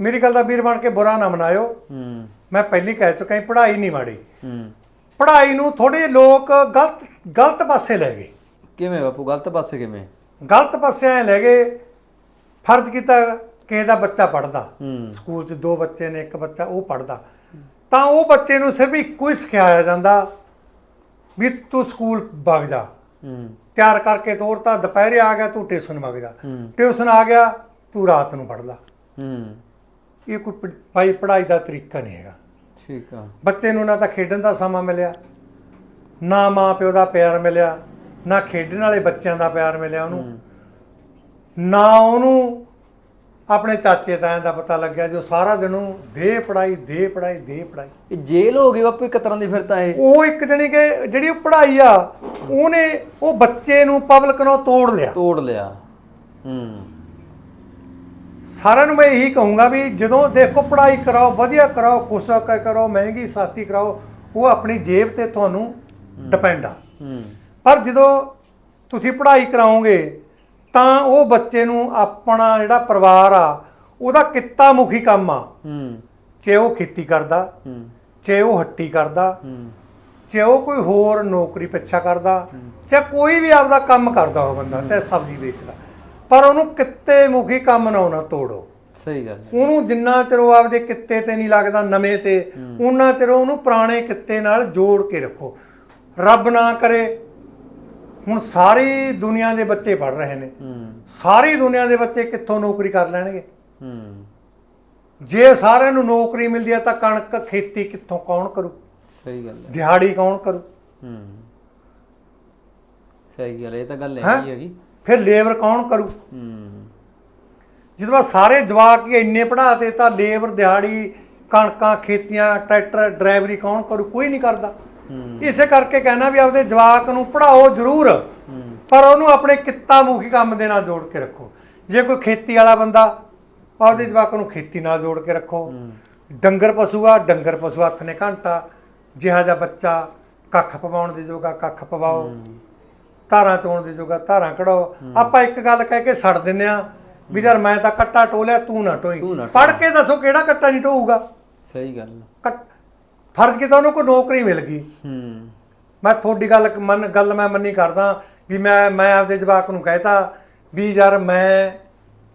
ਮੇਰੀ ਗੱਲ ਦਾ ਵੀਰ ਬਣ ਕੇ ਬੁਰਾ ਨਾ ਮਨਾਇਓ। ਹੂੰ। ਮੈਂ ਪਹਿਲੀ ਕਹਿ ਚੁੱਕਾ ਹਾਂ ਪੜ੍ਹਾਈ ਨਹੀਂ ਮਾੜੀ। ਹੂੰ। ਪੜ੍ਹਾਈ ਨੂੰ ਥੋੜੇ ਲੋਕ ਗਲਤ ਗਲਤ ਪਾਸੇ ਲੈ ਗਏ। ਕਿਵੇਂ ਬਾਪੂ ਗਲਤ ਪਾਸੇ ਕਿਵੇਂ? ਗਲਤ ਪਾਸੇ ਐ ਲੈ ਗਏ ਫਰਜ਼ ਕੀਤਾ ਕਿਸੇ ਦਾ ਬੱਚਾ ਪੜਦਾ ਹੂੰ। ਸਕੂਲ 'ਚ ਦੋ ਬੱਚੇ ਨੇ ਇੱਕ ਬੱਚਾ ਉਹ ਪੜਦਾ ਤਾਂ ਉਹ ਬੱਚੇ ਨੂੰ ਸਿਰਫ ਇੱਕੋ ਹੀ ਸਿਖਾਇਆ ਜਾਂਦਾ ਵੀ ਤੂੰ ਸਕੂਲ ਵਗ ਜਾ। ਹੂੰ। ਤਿਆਰ ਕਰਕੇ ਤੋਰਤਾ ਦੁਪਹਿਰੇ ਆ ਗਿਆ ਤੂੰ ਟਿਊਸ਼ਨ ਵਗ ਜਾ। ਹੂੰ। ਟਿਊਸ਼ਨ ਆ ਗਿਆ ਤੂੰ ਰਾਤ ਨੂੰ ਪੜ ਲਾ। ਹੂੰ। ਇਹ ਕੋਈ ਭਾਈ ਪੜ੍ਹਾਈ ਦਾ ਤਰੀਕਾ ਨਹੀਂ ਹੈਗਾ। ਠੀਕ ਆ। ਬੱਚੇ ਨੂੰ ਨਾ ਤਾਂ ਖੇਡਣ ਦਾ ਸਮਾਂ ਮਿਲਿਆ ਨਾ ਮਾਂ ਪਿਓ ਦਾ ਪਿਆਰ ਮਿਲਿਆ ਨਾ ਖੇਡਣ ਵਾਲੇ ਬੱਚਿਆਂ ਦਾ ਪਿਆਰ ਮਿਲਿਆ ਉਹਨੂੰ। ਨਾ ਉਹਨੂੰ ਆਪਣੇ ਚਾਚੇ ਤਾਇਆਂ ਦਾ ਪਤਾ ਲੱਗਿਆ ਜੋ ਸਾਰਾ ਦਿਨ ਉਹ ਦੇ ਪੜਾਈ ਦੇ ਪੜਾਈ ਦੇ ਪੜਾਈ ਇਹ ਜੇਲ੍ਹ ਹੋ ਗਈ ਬਾਪੂ ਇੱਕ ਤਰ੍ਹਾਂ ਦੀ ਫਿਰ ਤਾਂ ਇਹ। ਉਹ ਇੱਕ ਜਣੀ ਕਿ ਜਿਹੜੀ ਉਹ ਪੜਾਈ ਆ ਉਹਨੇ ਉਹ ਬੱਚੇ ਨੂੰ ਪਬਲਿਕ ਨੂੰ ਤੋੜ ਲਿਆ। ਤੋੜ ਲਿਆ। ਹੂੰ। ਸਾਰਿਆਂ ਨੂੰ ਮੈਂ ਇਹੀ ਕਹੂੰਗਾ ਵੀ ਜਦੋਂ ਦੇਖੋ ਪੜ੍ਹਾਈ ਕਰਾਓ ਵਧੀਆ ਕਰਾਓ ਕੋਸ਼ਿਸ਼ ਕਰ ਮਹਿੰਗੀ ਸਾਥੀ ਕਰਾਓ ਉਹ ਆਪਣੀ ਜੇਬ ਤੇ ਤੁਹਾਨੂੰ ਡਿਪੈਂਡ ਆ। ਪਰ ਜਦੋਂ ਤੁਸੀਂ ਪੜ੍ਹਾਈ ਕਰਾਓਗੇ ਤਾਂ ਉਹ ਬੱਚੇ ਨੂੰ ਆਪਣਾ ਜਿਹੜਾ ਪਰਿਵਾਰ ਆ ਉਹਦਾ ਕਿੱਤਾ ਮੁਖੀ ਕੰਮ ਆ। ਚਾਹੇ ਉਹ ਖੇਤੀ ਕਰਦਾ ਚਾਹੇ ਉਹ ਹੱਟੀ ਕਰਦਾ ਚਾਹੇ ਉਹ ਕੋਈ ਹੋਰ ਨੌਕਰੀ ਪਿੱਛਾ ਕਰਦਾ ਚਾਹੇ ਕੋਈ ਵੀ ਆਪਦਾ ਕੰਮ ਕਰਦਾ ਉਹ ਬੰਦਾ ਚਾਹੇ ਸਬਜ਼ੀ ਵੇਚਦਾ। ਪਰ ਉਹਨੂੰ ਕਿੱਤੇ ਮੁਖੀ ਕੰਮ ਨਾ ਉਹਨਾਂ ਤੋੜੋ। ਸਹੀ ਗੱਲ ਹੈ। ਉਹਨੂੰ ਜਿੰਨਾ ਚਿਰ ਉਹ ਆਪਦੇ ਕਿੱਤੇ ਤੇ ਨਹੀਂ ਲੱਗਦਾ ਨਵੇਂ ਤੇ ਉਹਨਾਂ ਚਿਰ ਉਹਨੂੰ ਪੁਰਾਣੇ ਕਿੱਤੇ ਨਾਲ ਜੋੜ ਕੇ ਰੱਖੋ। ਰੱਬ ਨਾ ਕਰੇ ਹੁਣ ਸਾਰੀ ਦੁਨੀਆ ਦੇ ਬੱਚੇ ਪੜ ਰਹੇ ਨੇ। ਸਾਰੀ ਦੁਨੀਆ ਦੇ ਬੱਚੇ ਕਿੱਥੋਂ ਨੌਕਰੀ ਕਰ ਲੈਣਗੇ? ਜੇ ਸਾਰਿਆਂ ਨੂੰ ਨੌਕਰੀ ਮਿਲਦੀ ਹੈ ਤਾਂ ਕਣਕ ਖੇਤੀ ਕਿੱਥੋਂ ਕੌਣ ਕਰੂ? ਸਹੀ ਗੱਲ ਹੈ। ਦਿਹਾੜੀ ਕੌਣ ਕਰੂ? ਹੂੰ। ਸਹੀ ਗੱਲ ਇਹ ਤਾਂ ਗੱਲ ਹੈਂ? ਹੈਗੀ ਹੈਗੀ। ਫਿਰ ਲੇਬਰ ਕੌਣ ਕਰੂ? ਜਦੋਂ ਬਾਅਦ ਸਾਰੇ ਜਵਾਕ ਹੀ ਇੰਨੇ ਪੜਾਤੇ ਤਾਂ ਲੇਬਰ ਦਿਹਾੜੀ ਕਣਕਾਂ ਖੇਤੀਆਂ ਟਰੈਕਟਰ ਡਰਾਈਵਰੀ ਕੌਣ ਕਰੂ? ਕੋਈ ਨਹੀਂ ਕਰਦਾ। ਇਸੇ ਕਰਕੇ ਕਹਿਣਾ ਵੀ ਆਪਦੇ ਜਵਾਕ ਨੂੰ ਪੜਾਓ ਜ਼ਰੂਰ ਪਰ ਉਹਨੂੰ ਆਪਣੇ ਕਿੱਤਾ ਮੁਖੀ ਕੰਮ ਦੇ ਨਾਲ ਜੋੜ ਕੇ ਰੱਖੋ। ਜੇ ਕੋਈ ਖੇਤੀ ਵਾਲਾ ਬੰਦਾ ਆਪਦੇ ਜਵਾਕ ਨੂੰ ਖੇਤੀ ਨਾਲ ਜੋੜ ਕੇ ਰੱਖੋ। ਡੰਗਰ ਪਸ਼ੂ ਆ ਡੰਗਰ ਪਸ਼ੂ ਹੱਥ ਨੇ ਘੰਟਾ। ਜਿਹਾ ਜਿਹਾ ਬੱਚਾ ਕੱਖ ਪਵਾਉਣ ਦੇ ਜੋਗਾ ਕੱਖ ਪਵਾਓ। ਧਾਰਾਂ ਚੋਣ ਦੇ ਜੋਗਾ ਧਾਰਾਂ ਕਢਾਓ। ਆਪਾਂ ਇੱਕ ਗੱਲ ਕਹਿ ਕੇ ਛੱਡ ਦਿੰਨੇ ਆ ਵੀ ਯਾਰ ਮੈਂ ਤਾਂ ਕੱਟਾ ਟੋਲਿਆ ਤੂੰ ਨਾ ਟੋਈ। ਪੜ ਕੇ ਦੱਸੋ ਕਿਹੜਾ ਕੱਟਾ ਨਹੀਂ ਢੋਊਗਾ ਸਹੀ ਗੱਲ ਫਰਜ਼ ਕੀਤਾ ਉਹਨੂੰ ਕੋਈ ਨੌਕਰੀ ਮਿਲ ਗਈ। ਹੂੰ। ਮੈਂ ਤੁਹਾਡੀ ਗੱਲ ਮੰਨ ਗੱਲ ਮੈਂ ਮੰਨੀ ਕਰਦਾ ਵੀ ਮੈਂ ਮੈਂ ਆਪਦੇ ਜਵਾਕ ਨੂੰ ਕਹਿਤਾ ਵੀ ਯਾਰ ਮੈਂ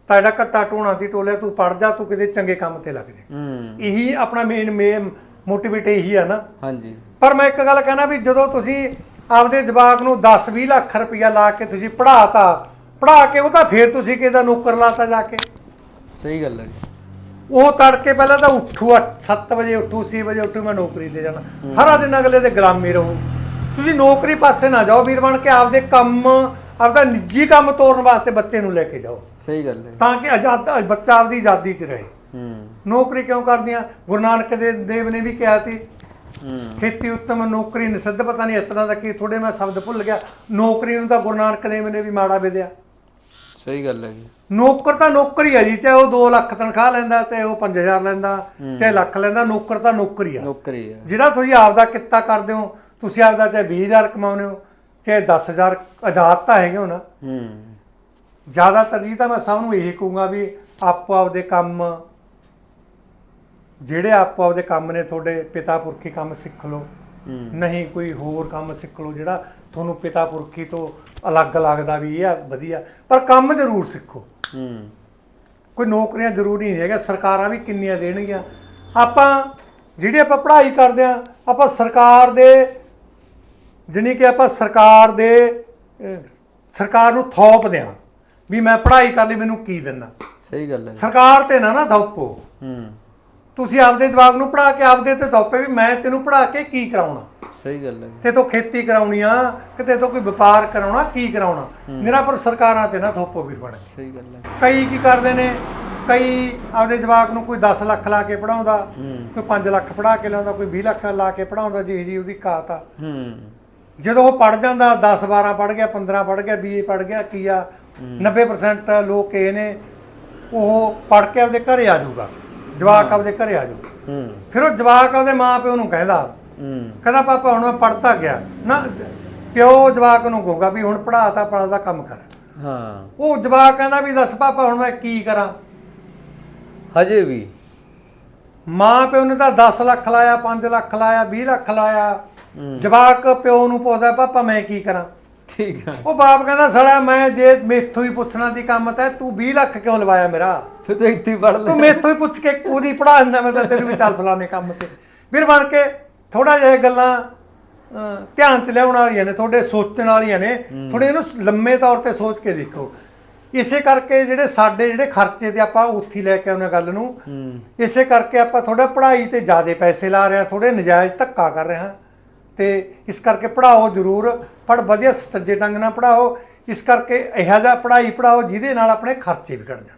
ਤਾਂ ਜਿਹੜਾ ਕੱਟਾ ਟੋਣਾ ਦੀ ਟੋਲਿਆ ਤੂੰ ਪੜ ਜਾ ਤੂੰ ਕਿਤੇ ਚੰਗੇ ਕੰਮ ਤੇ ਲੱਗ ਜਾ। ਇਹੀ ਆਪਣਾ ਮੇਨ ਮੇਨ ਮੋਟੀਵੇਟ ਇਹੀ ਆ ਨਾ। ਹਾਂਜੀ। ਪਰ ਮੈਂ ਇੱਕ ਗੱਲ ਕਹਿਣਾ ਵੀ ਜਦੋਂ ਤੁਸੀਂ ਆਪਦੇ ਜਵਾਕ ਨੂੰ 10-20 ਲੱਖ ਰੁਪਇਆ ਲਾ ਕੇ ਤੁਸੀਂ ਪੜਾਤਾ ਪੜਾ ਕੇ ਉਹ ਤਾਂ ਫੇਰ ਤੁਸੀਂ ਕਿਹਦਾ ਨੌਕਰ ਲਾਤਾ ਜਾ ਕੇ। ਸਹੀ ਗੱਲ ਹੈ ਜੀ। ਉਹ ਤੜਕੇ ਪਹਿਲਾਂ ਤਾਂ ਉੱਠੂ 7 ਵਜੇ ਉੱਠੂ 6 ਵਜੇ ਉੱਠੂ ਮੈਂ ਨੌਕਰੀ ਤੇ ਜਾਣਾ। ਸਾਰਾ ਦਿਨ ਅਗਲੇ ਦੇ ਗੁਲਾਮੀ ਰਹੂ। ਤੁਸੀਂ ਨੌਕਰੀ ਪਾਸੇ ਨਾ ਜਾਓ ਵੀਰ ਬਣ ਕੇ ਆਪਦੇ ਕੰਮ ਆਪਦਾ ਨਿੱਜੀ ਕੰਮ ਤੋਰਨ ਵਾਸਤੇ ਬੱਚੇ ਨੂੰ ਲੈ ਕੇ ਜਾਓ। ਸਹੀ ਗੱਲ ਹੈ। ਤਾਂ ਕਿ ਆਜ਼ਾਦ ਬੱਚਾ ਆਪਦੀ ਆਜ਼ਾਦੀ 'ਚ ਰਹੇ। ਹੂੰ। ਨੌਕਰੀ ਕਿਉਂ ਕਰਦੀਆਂ? ਗੁਰੂ ਨਾਨਕ ਦੇਵ ਨੇ ਵੀ ਕਿਹਾ ਸੀ ਖੇਤੀ ਉੱਤਮ ਨੌਕਰੀ ਨਿਸੱਧ ਪਤਾ ਨਹੀਂ ਇਸ ਤਰ੍ਹਾਂ ਦਾ ਕੀ ਥੋੜੇ ਮੈਂ ਸ਼ਬਦ ਭੁੱਲ ਗਿਆ। ਨੌਕਰੀ ਨੂੰ ਤਾਂ ਗੁਰੂ ਨਾਨਕ ਦੇਵ ਨੇ ਵੀ ਮਾੜਾ ਵਿਦਿਆ ਸਹੀ ਗੱਲ ਹੈ ਜੀ। ਨੌਕਰ ਤਾਂ ਨੌਕਰੀ ਹੈ ਜੀ ਚਾਹੇ ਉਹ 2 ਲੱਖ ਤਨਖਾਹ ਲੈਂਦਾ ਚਾਹੇ ਉਹ 5000 ਲੈਂਦਾ ਚਾਹੇ ਲੱਖ ਲੈਂਦਾ ਨੌਕਰ ਤਾਂ ਨੌਕਰੀ ਆ। ਨੌਕਰੀ ਹੈ ਜਿਹੜਾ ਤੁਸੀਂ ਆਪਦਾ ਕਿੱਤਾ ਕਰਦੇ ਹੋ ਤੁਸੀਂ ਆਪਦਾ ਚਾਹੇ 20000 ਕਮਾਉਂਦੇ ਹੋ ਚਾਹੇ 10000 ਆਜ਼ਾਦ ਤਾਂ ਹੈਗੇ ਹੋ ਨਾ। ਹੂੰ। ਜ਼ਿਆਦਾ ਤਰਜੀਹ ਤਾਂ ਮੈਂ ਸਭ ਨੂੰ ਇਹੀ ਕਹੂੰਗਾ ਵੀ ਆਪੋ ਆਪਦੇ ਕੰਮ ਜਿਹੜੇ ਆਪੋ ਆਪਦੇ ਕੰਮ ਨੇ ਤੁਹਾਡੇ ਪਿਤਾ ਪੁਰਖੀ ਕੰਮ ਸਿੱਖ ਲਓ। ਨਹੀਂ ਕੋਈ ਹੋਰ ਕੰਮ ਸਿੱਖ ਲਓ ਜਿਹੜਾ ਤੁਹਾਨੂੰ ਪਿਤਾ ਪੁਰਖੀ ਤੋਂ ਅਲੱਗ ਲੱਗਦਾ ਵੀ ਇਹ ਆ ਵਧੀਆ। ਪਰ ਕੰਮ ਜ਼ਰੂਰ ਸਿੱਖੋ। ਕੋਈ ਨੌਕਰੀਆਂ ਜ਼ਰੂਰੀ ਨਹੀਂ ਹੈਗਾ ਸਰਕਾਰਾਂ ਵੀ ਕਿੰਨੀਆਂ ਦੇਣਗੀਆਂ। ਆਪਾਂ ਜਿਹੜੀ ਆਪਾਂ ਪੜ੍ਹਾਈ ਕਰਦੇ ਆ ਆਪਾਂ ਸਰਕਾਰ ਦੇ ਜਾਣੀ ਕਿ ਆਪਾਂ ਸਰਕਾਰ ਦੇ ਸਰਕਾਰ ਨੂੰ ਥੋਪਦੇ ਆ ਵੀ ਮੈਂ ਪੜ੍ਹਾਈ ਕਰ ਲਈ ਮੈਨੂੰ ਕੀ ਦਿੰਦਾ। ਸਹੀ ਗੱਲ ਹੈ। ਸਰਕਾਰ ਤੇ ਨਾ ਨਾ ਥੋਪੋ। ਹੂੰ। ਤੁਸੀਂ ਆਪਦੇ ਜਵਾਬ ਨੂੰ ਪੜ੍ਹਾ ਕੇ ਆਪਦੇ ਤੇ ਥੋਪੇ ਵੀ ਮੈਂ ਤੈਨੂੰ ਪੜ੍ਹਾ ਕੇ ਕੀ ਕਰਾਉਣਾ? ਸਹੀ ਗੱਲ ਹੈ। ਜੀ। ਤੇ ਤੋਂ ਖੇਤੀ ਕਰਾਉਣੀ ਆ ਕਿਤੇ ਤੋਂ ਕੋਈ ਵਪਾਰ ਕਰਾਉਣਾ ਕੀ ਕਰਾਉਣਾ? ਮੇਰਾ ਪਰ ਸਰਕਾਰਾਂ ਤੇ ਨਾ ਥੋਪੋ ਵੀਰ ਬਣ। ਸਹੀ ਗੱਲ ਹੈ। ਕਈ ਕੀ ਕਰਦੇ ਨੇ? ਕਈ ਆਪਦੇ ਜਵਾਕ ਨੂੰ ਕੋਈ 10 ਲੱਖ ਲਾ ਕੇ ਪੜਾਉਂਦਾ ਹੂੰ। ਕੋਈ 5 ਲੱਖ ਪੜਾ ਕੇ ਲਾਉਂਦਾ ਕੋਈ 20 ਲੱਖ ਲਾ ਕੇ ਪੜਾਉਂਦਾ ਜੀ ਜੀ ਉਹਦੀ ਕਾਤ ਆ। ਹੂੰ। ਜਦੋਂ ਉਹ ਪੜ ਜਾਂਦਾ 10 12 ਪੜ ਗਿਆ 15 ਪੜ ਗਿਆ 20 ਪੜ ਗਿਆ ਕੀ ਆ? 90% ਲੋਕ ਇਹ ਨੇ ਉਹ ਪੜ ਕੇ ਆਪਦੇ ਘਰੇ ਆ ਜਾਊਗਾ। ਜਵਾਕ ਆਪਦੇ ਘਰੇ ਆ ਹੂੰ। ਫਿਰ ਉਹ ਜਵਾਕ ਆਪਦੇ ਮਾਪਿਓ ਨੂੰ ਕਹਿੰਦਾ ਹੂੰ। ਕਹਿੰਦਾ ਪਾਪਾ ਹੁਣ ਮੈਂ ਪੜਤਾ ਗਿਆ। ਨਾ ਪਿਓ ਜਵਾਕ ਨੂੰ ਕਹੂਗਾ ਵੀ ਹੁਣ ਪੜਾਤਾ ਪੜਦਾ ਕੰਮ ਕਰ। ਹਾਂ। ਉਹ ਜਵਾਕ ਕਹਿੰਦਾ ਵੀ ਦੱਸ ਪਾਪਾ ਹੁਣ ਮੈਂ ਕੀ ਕਰਾਂ? ਹਜੇ ਵੀ। ਮਾਂ ਪਿਓ ਨੇ ਤਾਂ 10 ਲੱਖ ਲਾਇਆ 5 ਲੱਖ ਲਾਇਆ 20 ਲੱਖ ਲਾਇਆ। ਜਵਾਕ ਪਿਓ ਨੂੰ ਪੁੱਛਦਾ ਪਾਪਾ ਮੈਂ ਕੀ ਕਰਾਂ? ਠੀਕ ਆ। ਉਹ ਬਾਪ ਕਹਿੰਦਾ ਸੜਾ ਮੈਂ ਜੇ ਮੇਥੋਂ ਹੀ ਪੁੱਛਣਾ ਦੀ ਕੰਮ ਤਾਂ ਤੂੰ 20 ਲੱਖ ਕਿਉਂ ਲਵਾਇਆ ਮੇਰਾ? ਫਿਰ ਤਾਂ ਇੱਥੇ ਹੀ ਪੜ ਲੈ। ਤੂੰ ਮੇਥੋਂ ਹੀ ਪੁੱਛ ਕੇ ਉਹਦੀ ਪੜਾ ਦਿੰਦਾ ਮੈਂ ਤਾਂ ਤੈਨੂੰ ਵੀ ਚੱਲ ਫਲਾਣੇ ਕੰਮ ਤੇ। ਵੀਰ ਬਣ ਕੇ ਥੋੜਾ ਜਿਹਾ ਇਹ ਗੱਲਾਂ ਧਿਆਨ ਚ ਲਿਆਉਣ ਵਾਲੀਆਂ ਨੇ ਤੁਹਾਡੇ ਸੋਚਣ ਵਾਲੀਆਂ ਨੇ। ਥੋੜੇ ਇਹਨੂੰ ਲੰਮੇ ਤੌਰ ਤੇ ਸੋਚ ਕੇ ਦੇਖੋ। ਇਸੇ ਕਰਕੇ ਜਿਹੜੇ ਸਾਡੇ ਜਿਹੜੇ ਖਰਚੇ ਤੇ ਆਪਾਂ ਉੱਥੇ ਲੈ ਕੇ ਹਾਂ ਗੱਲ ਨੂੰ ਇਸੇ ਕਰਕੇ ਆਪਾਂ ਥੋੜਾ ਪੜ੍ਹਾਈ ਤੇ ਜ਼ਿਆਦਾ ਪੈਸੇ ਲਾ ਰਹੇ ਹਾਂ ਥੋੜੇ ਨਜਾਇਜ਼ ਧੱਕਾ ਕਰ ਰਹੇ ਹਾਂ। ਤੇ ਇਸ ਕਰਕੇ ਪੜਾਓ ਜ਼ਰੂਰ ਪੜ ਵਧੀਆ ਸੱਜੇ ਢੰਗ ਨਾਲ ਪੜਾਓ ਇਸ ਕਰਕੇ ਇਹੋ ਜਿਹਾ ਪੜ੍ਹਾਈ ਪੜਾਓ ਜਿਹਦੇ ਨਾਲ ਆਪਣੇ ਖਰਚੇ ਵੀ ਘਟ ਜਾਣ।